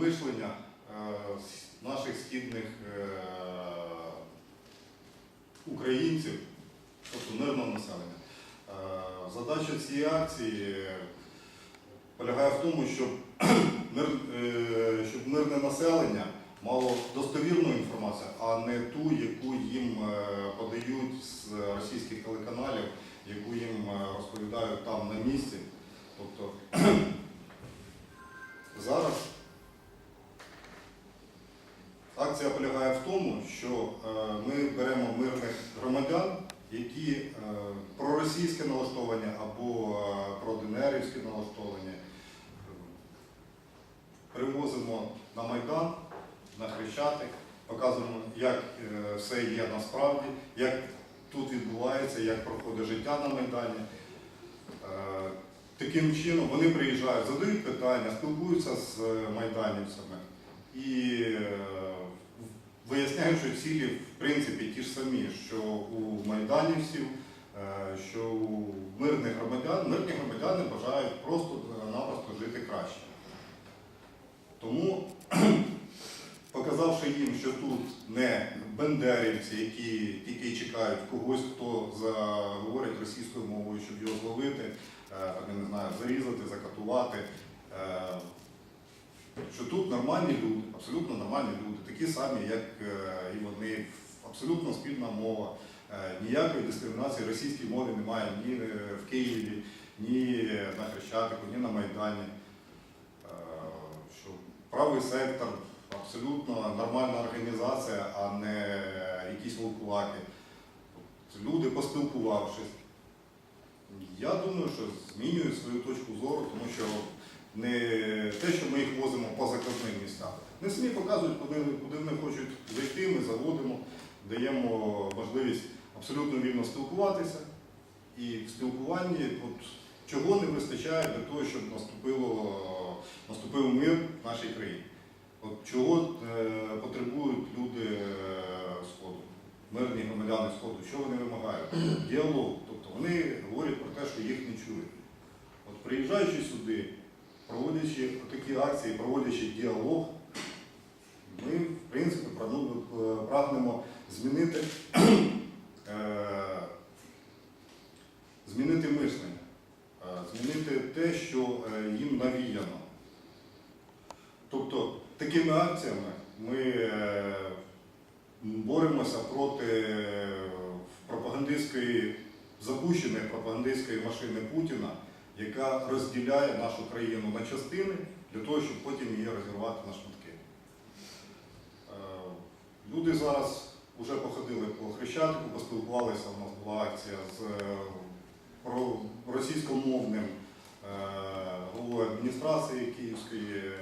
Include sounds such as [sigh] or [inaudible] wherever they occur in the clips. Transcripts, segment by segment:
Мишлення е, наших східних е, українців, тобто мирного населення. Е, Задача цієї акції полягає в тому, щоб, [clears throat] щоб мирне населення мало достовірну інформацію, а не ту, яку їм подають з російських телеканалів, яку їм розповідають там на місці. Тобто [clears throat] зараз акція полягає в тому, що е, ми беремо мирних громадян, які е, проросійське налаштовані або е, проденерівське налаштовані, привозимо на Майдан, на Хрещатик, показуємо, як все є насправді, як тут відбувається, як проходить життя на Майдані. Таким чином вони приїжджають, задають питання, спілкуються з майданівцями і виясняють, що цілі в принципі ті ж самі, що у майданівців, е, що у мирних громадян, мирні громадяни бажають просто-напросто жити краще. Тому, [clears throat] показавши їм, що тут не бендерівці, які тільки чекають когось, хто заговорить російською мовою, щоб його зловити, е, не знаю, зарізати, закатувати. Нормальні люди, абсолютно нормальні люди, такі самі, як е, і вони, абсолютно спільна мова. Е, Ніякої дискримінації російській мові немає ні е, в Києві, ні на Хрещатику, ні на Майдані. Що правий сектор абсолютно нормальна організація, а не якісь вовкулаки. Тобто Люди, поспілкувавшись, я думаю, що змінюють свою точку зору, тому що не те, що ми їх возимо по заказним містам. Вони самі показують, куди, куди вони хочуть зайти, ми заводимо, даємо можливість абсолютно вільно спілкуватися. І в спілкуванні от, чого не вистачає для того, щоб наступило, наступив мир в нашій країні. От чого е, потребують люди е, Сходу, мирні громадяни Сходу, що вони вимагають? Діалог. Тобто вони говорять про те, що їх не чують. От приїжджаючи сюди, проводячи такі акції, проводячи діалог, ми, в принципі, е, прагнемо змінити, е, змінити мислення, е, змінити те, що їм навіяно. Тобто такими акціями ми боремося проти пропагандистської, запущеної пропагандистської машини Путіна, яка розділяє нашу країну на частини для того, щоб потім її розірвати на шматки. Е, Люди зараз вже походили по Хрещатику, поспілкувалися, у нас була акція з е, російськомовним е, головою адміністрації Київської.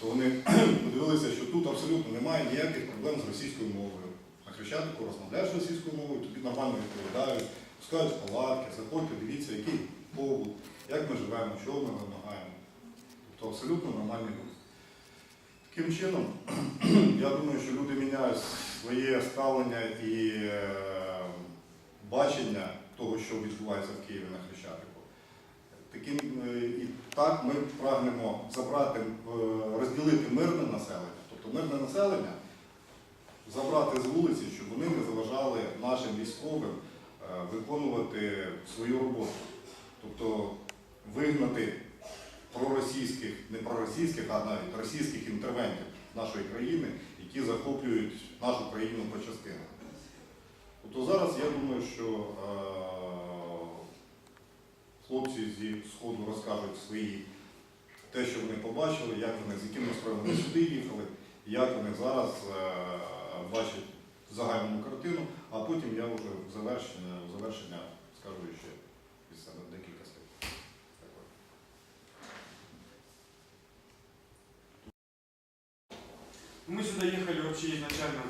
То вони [clears throat] подивилися, що тут абсолютно немає ніяких проблем з російською мовою. На Хрещатику розмовляєш російською мовою, тобі нормально відповідають, пускають палатки, заходьте, дивіться, який побут, як ми живемо, що ми вимагаємо. Тобто абсолютно нормальні люди. Таким чином, [clears throat] я думаю, що люди міняють своє ставлення і е, бачення того, що відбувається в Києві на Хрещатику. Таким, е, і так ми прагнемо забрати, е, розділити мирне населення, тобто мирне населення забрати з вулиці, щоб вони не заважали нашим військовим виконувати свою роботу. Тобто вигнати проросійських, не проросійських, а навіть російських інтервентів нашої країни, які захоплюють нашу країну по частинах. Тобто зараз я думаю, що е, хлопці зі Сходу розкажуть свої те, що вони побачили, як вони, з яким настроєм сюди їхали, як вони зараз е, бачать загальну картину, а потім я вже в завершення, в завершення скажу ще Мы сюда ехали вообще изначально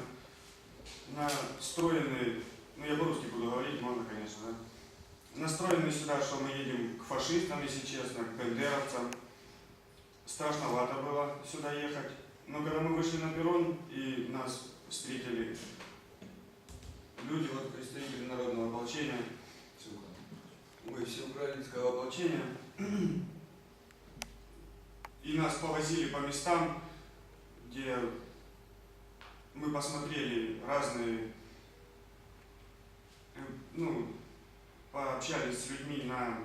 настроенные, ну я по-русски буду говорить, можно, конечно, да? Настроенные сюда, что мы едем к фашистам, если честно, к бендеровцам. Страшновато было сюда ехать. Но когда мы вышли на перрон и нас встретили люди, вот представители народного ополчения, ой, всеукраинского ополчения, [clears throat] и нас повозили по местам, где мы посмотрели разные, э, ну, пообщались с людьми на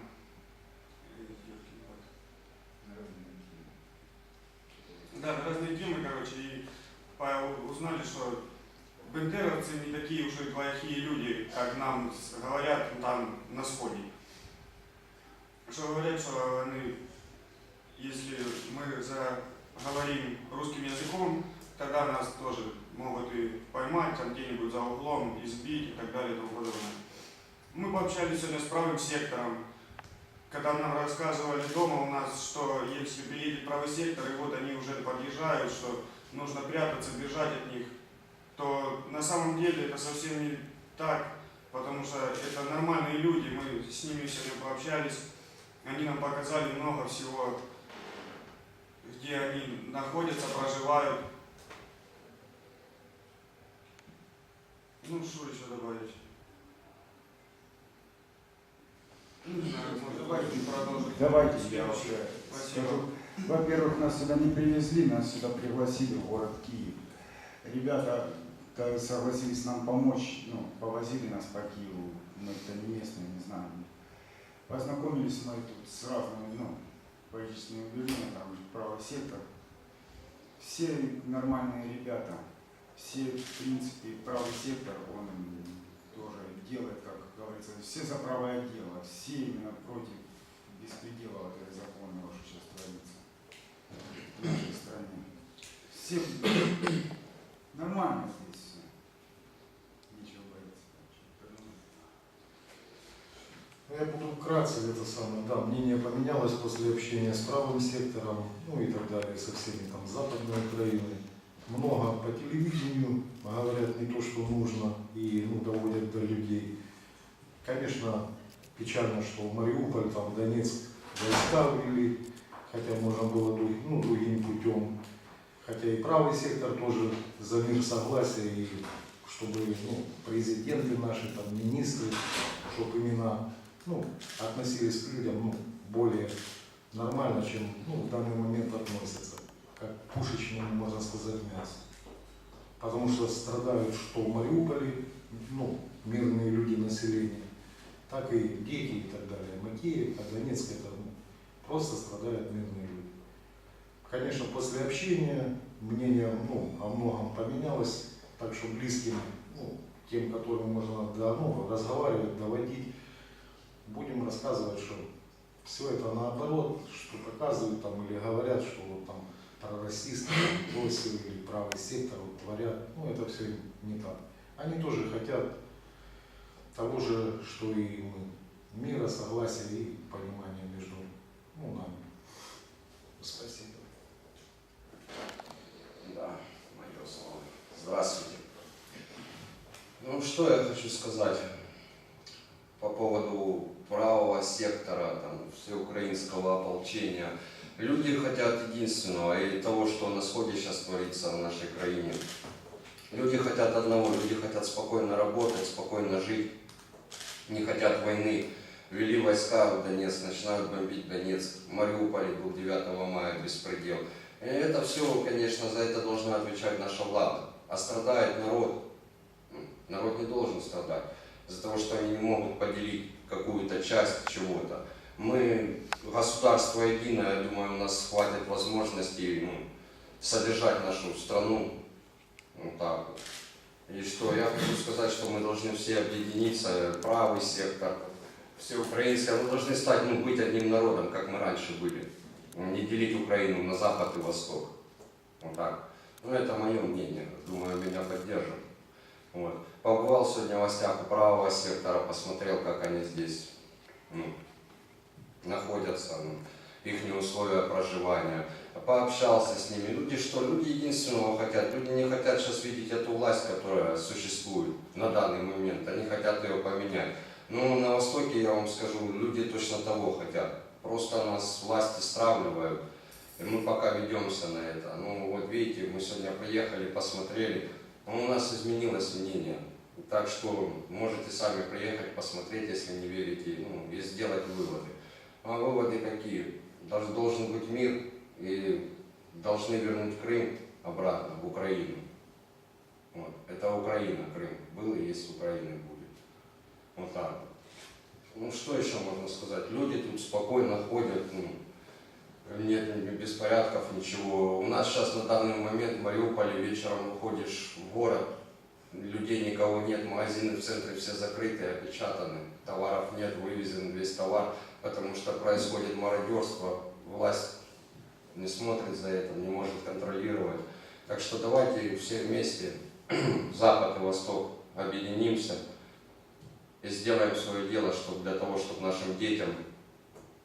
э. Да, разные темы, короче, и узнали, что бендеровцы не такие уж и плохие люди, как нам говорят там на сходе. Что говорят, что они, если мы заговорим русским языком, тогда нас тоже могут и поймать там где-нибудь за углом, избить и так далее и тому подобное. Мы пообщались сегодня с правым сектором, когда нам рассказывали дома у нас, что если приедет правый сектор, и вот они уже подъезжают, что нужно прятаться, бежать от них, то на самом деле это совсем не так, потому что это нормальные люди, мы с ними сегодня пообщались, они нам показали много всего, где они находятся, проживают. Ну, что еще добавить? Ну, Давайте. продолжить. Давайте я Спасибо. скажу. Во-первых, нас сюда не привезли, нас сюда пригласили в город Киев. Ребята согласились нам помочь, ну, повозили нас по Киеву. Мы это не местные, не знаю. Познакомились мы тут с разными, ну, политическими людьми, там, правый сектор. Все нормальные ребята. Все, в принципе, правый сектор, он тоже делает, как говорится, все за правое дело, все именно против беспредела вот этой законной, что сейчас творится в нашей стране. Все нормально здесь все. Нечего бояться. Ну, Я буду вкратце это самое, да, мнение поменялось после общения с правым сектором, ну и так далее, со всеми там западной Украины. Много по телевидению говорят не то, что нужно, и ну, доводят до людей. Конечно, печально, что в Мариуполь, там, Донецк войска ввели, хотя можно было ну, другим путем. Хотя и правый сектор тоже за мир согласия, и чтобы ну, президенты наши, там, министры, чтобы именно ну, относились к людям ну, более нормально, чем ну, в данный момент относятся, как к пушечному, можно сказать, мясу. Потому что страдают что в Мариуполе, ну, мирные люди населения, так и дети и так далее. Макеев, а Донецк это ну, просто страдают мирные люди. Конечно, после общения мнение ну, о многом поменялось, так что близким, ну, тем, которым можно да, ну, разговаривать, доводить, будем рассказывать, что все это наоборот, что показывают там или говорят, что вот там пророссийские бросили или правый сектор вот, творят, ну это все не так. Они тоже хотят того же, что и мы, мира, согласия и понимания между ну, нами. Спасибо. Да, мое слово. Здравствуйте. Ну, что я хочу сказать по поводу правого сектора, там, всеукраинского ополчения. Люди хотят единственного и того, что на сходе сейчас творится в нашей краине. Люди хотят одного, люди хотят спокойно работать, спокойно жить, не хотят войны. Ввели войска в Донецк, начинают бомбить Донецк. В Мариуполе был 9 мая беспредел. И это все, конечно, за это должна отвечать наша влада. А страдает народ. Народ не должен страдать из-за того, что они не могут поделить какую-то часть чего-то. Мы, государство единое, я думаю, у нас хватит возможностей ну, содержать нашу страну. Вот так вот. И что, я хочу сказать, что мы должны все объединиться, правый сектор, все украинское, мы должны стать, ну, быть одним народом, как мы раньше были. Не делить Украину на запад и восток. Вот так. Ну, это мое мнение. Думаю, меня поддержат. Вот. Побывал сегодня в гостях у правого сектора, посмотрел, как они здесь ну, находятся, ну, их условия проживания. Пообщался с ними. Люди что? Люди единственного хотят. Люди не хотят сейчас видеть эту власть, которая существует на данный момент. Они хотят ее поменять. Ну, на Востоке, я вам скажу, люди точно того хотят. Просто нас власти стравливают. И мы пока ведемся на это. Ну, вот видите, мы сегодня приехали, посмотрели. Но у нас изменилось мнение. Так что можете сами приехать, посмотреть, если не верите, ну, и сделать выводы. А выводы какие? Даже должен быть мир, и должны вернуть Крым обратно в Украину. Вот. Это Украина, Крым. Был и есть Украина будет. Вот так. Ну что еще можно сказать? Люди тут спокойно ходят, ну, нет беспорядков, ничего. У нас сейчас на данный момент в Мариуполе вечером выходишь в город, людей никого нет, магазины в центре все закрыты, опечатаны, товаров нет, вывезен весь товар, потому что происходит мародерство, власть не смотрит за этим, не может контролировать. Так что давайте все вместе, [clears throat] Запад и Восток, объединимся и сделаем свое дело, чтобы для того, чтобы нашим детям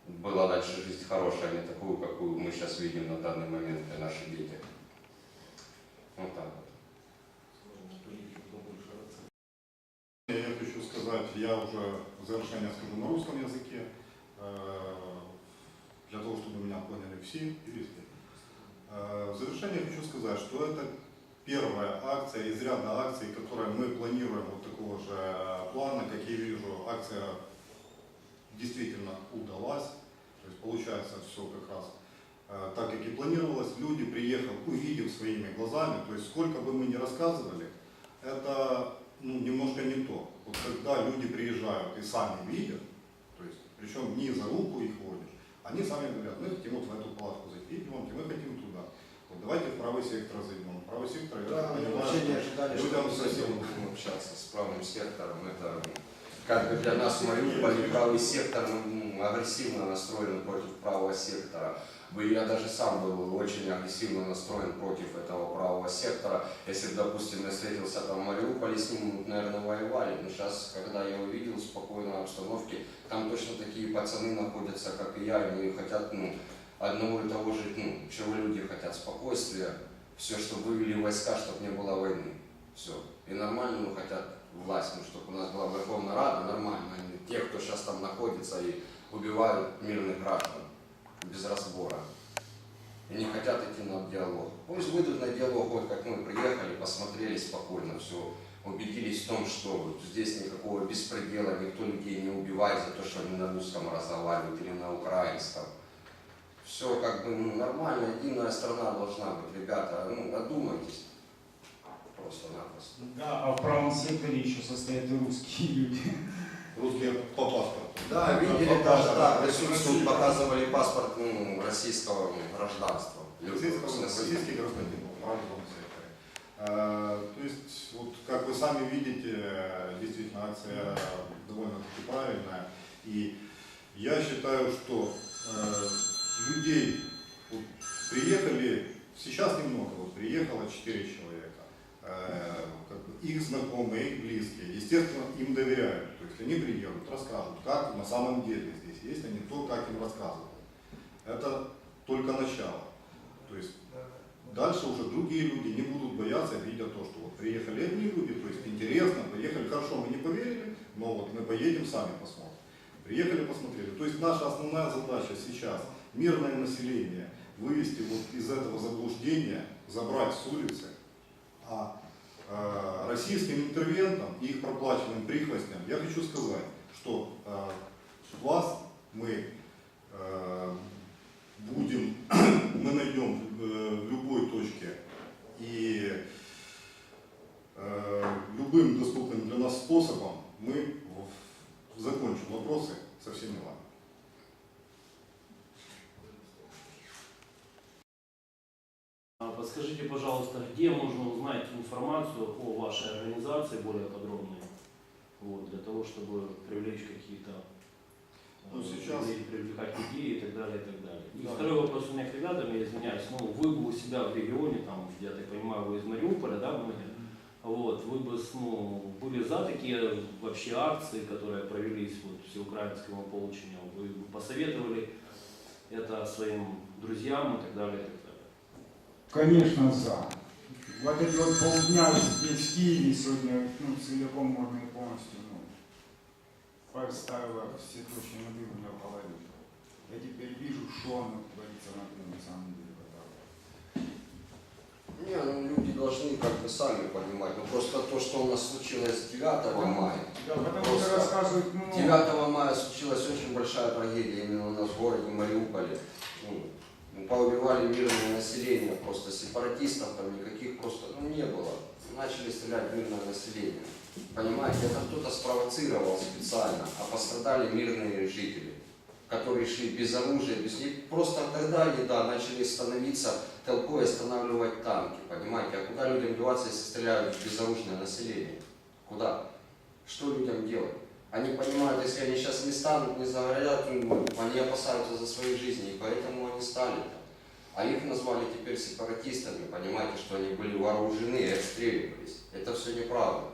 была дальше жизнь хорошая, а не такую, какую мы сейчас видим на данный момент для наших детей. Вот так вот. Я хочу сказать, я уже в завершение скажу на русском языке, э, для того, чтобы меня поняли все юристы. Э, В завершение хочу сказать, что это первая акция из ряда акций, которые мы планируем вот такого же плана, как я вижу, акция действительно удалась. То есть получается все как раз э, так, как и планировалось. Люди, приехав, увидев своими глазами, то есть сколько бы мы ни рассказывали, это ну, немножко не то. Вот когда люди приезжают и сами видят, то есть, причем не за руку их водишь, они сами говорят, мы хотим вот в эту палатку зайти, идемте, мы хотим туда. Вот давайте в правый сектор зайдем. Правый сектор, я так понимаю, вообще не что ожидали, что людям совсем этим будем общаться с правым сектором. Это как бы для нас Мариуполь, правый сектор ну, агрессивно настроен против правого сектора. Я даже сам был очень агрессивно настроен против этого правого сектора. Если бы, допустим, я встретился там в Мариуполе, с ним, наверное, воевали. Но сейчас, когда я увидел спокойной обстановке, там точно такие пацаны находятся, как и я, и они хотят, ну, одного и того же, ну, чего люди хотят, спокойствия, все, чтобы вывели войска, чтобы не было войны. Все. И нормальную хотят власть, ну, чтобы у нас была Верховная Рада, нормально, а не те, кто сейчас там находится и убивают мирных граждан без разбора. И не хотят идти на диалог. Пусть выйдут на диалог, вот как мы приехали, посмотрели спокойно, все, убедились в том, что здесь никакого беспредела, никто людей не убивает за то, что они на русском разговаривают или на украинском. Все как бы ну, нормально, единая страна должна быть, ребята, ну, одумайтесь просто-напросто. Да, а в секторе еще состоят и русские люди. русские по паспорту. Да, видели По даже, да, присутствуют, показывали паспорт ну, российского гражданства. Российского- российский гражданин, в правом секторе. Э, То есть, вот как вы сами видите, действительно акция довольно-таки правильная. И я считаю, что э, людей вот, приехали, сейчас немного, вот приехало 4 человека, Э, их знакомые, их близкие, естественно, им доверяют. То есть они приедут, расскажут, как на самом деле здесь есть, а не то, как им рассказывают. Это только начало. То есть дальше уже другие люди не будут бояться, видя то, что вот приехали одни люди, то есть интересно, поехали, хорошо, мы не поверили, но вот мы поедем, сами посмотрим. Приехали, посмотрели. То есть наша основная задача сейчас мирное население вывести вот из этого заблуждения, забрать с улицы, а э, российским интервентам и их проплаченным прихвостням я хочу сказать, что э, вас мы э, будем, [clears throat] мы найдем э, в любой точке и любым доступным для нас способом мы закончим вопросы со всеми вами. А Подскажите, пожалуйста, где можно узнать информацию о вашей организации более подробную, вот, для того, чтобы привлечь какие-то э, Ну, сейчас- привлекать людей и так далее, и так далее. И Да. второй вопрос у меня к ребятам, я извиняюсь, ну, вы бы у себя в регионе, там, я так понимаю, вы из Мариуполя, да, многие, вот, вы бы ну, были за такие вообще акции, которые провелись вот, всеукраинскому ополчению, вы бы посоветовали это своим друзьям и так далее, и так далее. Конечно, за. Вот эти вот полдня здесь в Киеве сегодня, ну, целиком можно и полностью, ну, поставила все точки над у меня в голове. Я теперь вижу, что оно творится на на самом деле. Не, ну люди должны как бы сами понимать. Ну просто то, что у нас случилось 9 мая. Да, потому что рассказывают, ну, 9 мая случилась очень большая трагедия именно у нас в городе Мариуполе. Ну, Поубивали мирное население, просто сепаратистов там никаких просто ну, не было. Начали стрелять мирное население. Понимаете, это кто-то спровоцировал специально, а пострадали мирные жители, которые шли без оружия, без них. Просто тогда они, да, начали становиться толпой, останавливать танки, понимаете. А куда людям деваться, если стреляют в безоружное население? Куда? Что людям делать? Они понимают, если они сейчас не станут, не загорят, ну, они опасаются за свои жизни, и поэтому они стали там. А их назвали теперь сепаратистами, понимаете, что они были вооружены и отстреливались. Это все неправда.